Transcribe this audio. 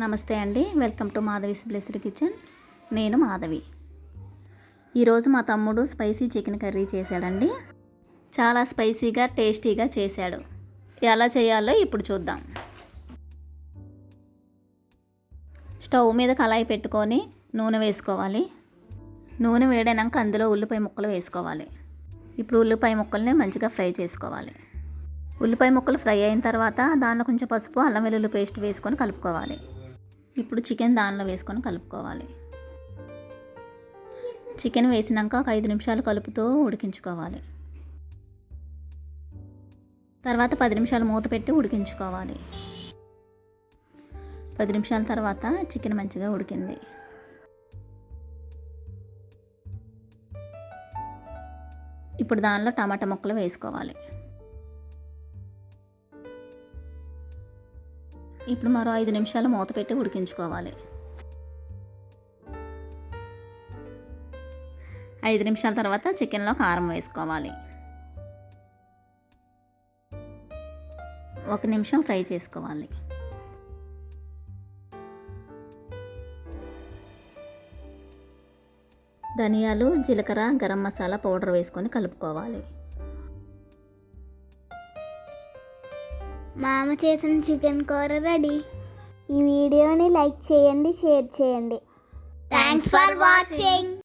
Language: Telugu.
నమస్తే అండి. Welcome to Madhavi's blessed kitchen. నేను మాధవి. ఈరోజు మా తమ్ముడు స్పైసీ చికెన్ కర్రీ చేశాడండి. చాలా స్పైసీగా టేస్టీగా చేశాడు. ఎలా చేయాలో ఇప్పుడు చూద్దాం. స్టవ్ మీద కళాయి పెట్టుకొని నూనె వేసుకోవాలి. నూనె వేడైనాక అందులో ఉల్లిపాయ ముక్కలు వేసుకోవాలి. ఇప్పుడు ఉల్లిపాయ ముక్కల్ని మంచిగా ఫ్రై చేసుకోవాలి. ఉల్లిపాయ ముక్కలు ఫ్రై అయిన తర్వాత దానిలో కొంచెం పసుపు అల్లం వెల్లుల్లి పేస్ట్ వేసుకొని కలుపుకోవాలి. ఇప్పుడు చికెన్ దానిలో వేసుకొని కలుపుకోవాలి. చికెన్ వేసినాక ఒక ఐదు నిమిషాలు కలుపుతూ ఉడికించుకోవాలి. తర్వాత పది నిమిషాలు మూత పెట్టి ఉడికించుకోవాలి. పది నిమిషాల తర్వాత చికెన్ మంచిగా ఉడికింది. ఇప్పుడు దానిలో టమాటా ముక్కలు వేసుకోవాలి. ఇప్పుడు మరో ఐదు నిమిషాలు మూత పెట్టి ఉడికించుకోవాలి. ఐదు నిమిషాల తర్వాత చికెన్లో కారం వేసుకోవాలి. ఒక నిమిషం ఫ్రై చేసుకోవాలి. ధనియాలు జీలకర్ర గరం మసాలా పౌడర్ వేసుకొని కలుపుకోవాలి. మామ చేసిన చికెన్ కూర రెడీ. ఈ వీడియోని లైక్ చేయండి షేర్ చేయండి. Thanks for watching